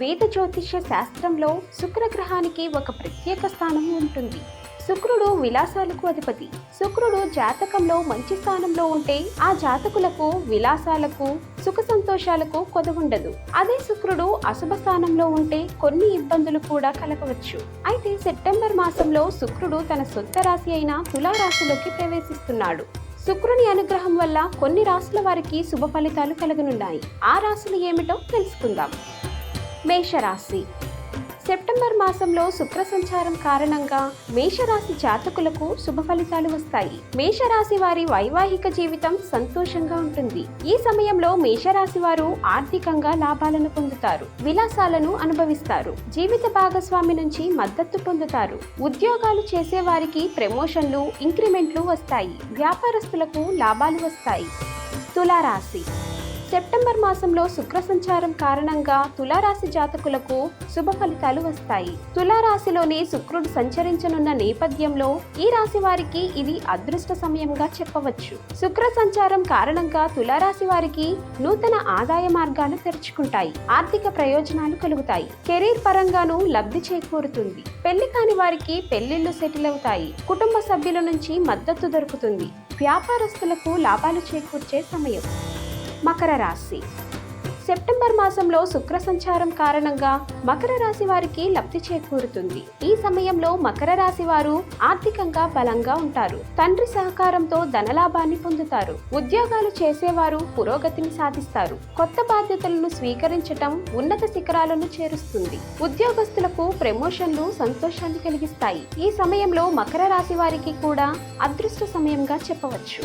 వేద జ్యోతిష శాస్త్రంలో శుక్రగ్రహానికి ఒక ప్రత్యేక స్థానం ఉంటుంది. శుక్రుడు విలాసాలకు అధిపతి. శుక్రుడు జాతకంలో మంచి స్థానంలో ఉంటే ఆ జాతకులకు విలాసాలకు సుఖ సంతోషాలకు కొదవుండదు. అదే శుక్రుడు అశుభ స్థానంలో ఉంటే కొన్ని ఇబ్బందులు కూడా కలగవచ్చు. అయితే సెప్టెంబర్ మాసంలో శుక్రుడు తన సొంత రాశి అయిన తులారాశిలోకి ప్రవేశిస్తున్నాడు. శుక్రుని అనుగ్రహం వల్ల కొన్ని రాశుల వారికి శుభ ఫలితాలు కలగనున్నాయి. ఆ రాశులు ఏమిటో తెలుసుకుందాం. మేషరాశి. సెప్టెంబర్ మాసంలో శుక్ర సంచారం కారణంగా మేషరాశి జాతకులకు శుభ ఫలితాలు వస్తాయి. మేషరాశి వారి వైవాహిక జీవితం సంతోషంగా ఉంటుంది. ఈ సమయంలో మేషరాశి వారు ఆర్థికంగా లాభాలను పొందుతారు. విలాసాలను అనుభవిస్తారు. జీవిత భాగస్వామి నుంచి మద్దతు పొందుతారు. ఉద్యోగాలు చేసే వారికి ప్రమోషన్లు ఇంక్రిమెంట్లు వస్తాయి. వ్యాపారస్తులకు లాభాలు వస్తాయి. తులారాశి. సెప్టెంబర్ మాసంలో శుక్ర సంచారం కారణంగా తులారాశి జాతకులకు శుభ ఫలితాలు వస్తాయి. తులారాశిలోని శుక్రుడు సంచరించనున్న నేపథ్యంలో ఈ రాశి వారికి ఇది అదృష్ట సమయంగా చెప్పవచ్చు. శుక్ర సంచారం కారణంగా తులారాశి వారికి నూతన ఆదాయ మార్గాలు తెరుచుకుంటాయి. ఆర్థిక ప్రయోజనాలు కలుగుతాయి. కెరీర్ పరంగాను లబ్ధి చేకూరుతుంది. పెళ్ళి కాని వారికి పెళ్ళిళ్ళు సెటిల్ అవుతాయి. కుటుంబ సభ్యుల నుంచి మద్దతు దొరుకుతుంది. వ్యాపారస్తులకు లాభాలు చేకూర్చే సమయం. మకర రాశి. సెప్టెంబర్ మాసంలో శుక్ర సంచారం కారణంగా మకర రాశి వారికి లబ్ధి చేకూరుతుంది. ఈ సమయంలో మకర రాశి వారు ఆర్థికంగా బలంగా ఉంటారు. తండ్రి సహకారంతో ధనలాభాన్ని పొందుతారు. ఉద్యోగాలు చేసేవారు పురోగతిని సాధిస్తారు. కొత్త బాధ్యతలను స్వీకరించటం ఉన్నత శిఖరాలను చేరుస్తుంది. ఉద్యోగస్తులకు ప్రమోషన్లు సంతోషాన్ని కలిగిస్తాయి. ఈ సమయంలో మకర రాశి వారికి కూడా అదృష్ట సమయంగా చెప్పవచ్చు.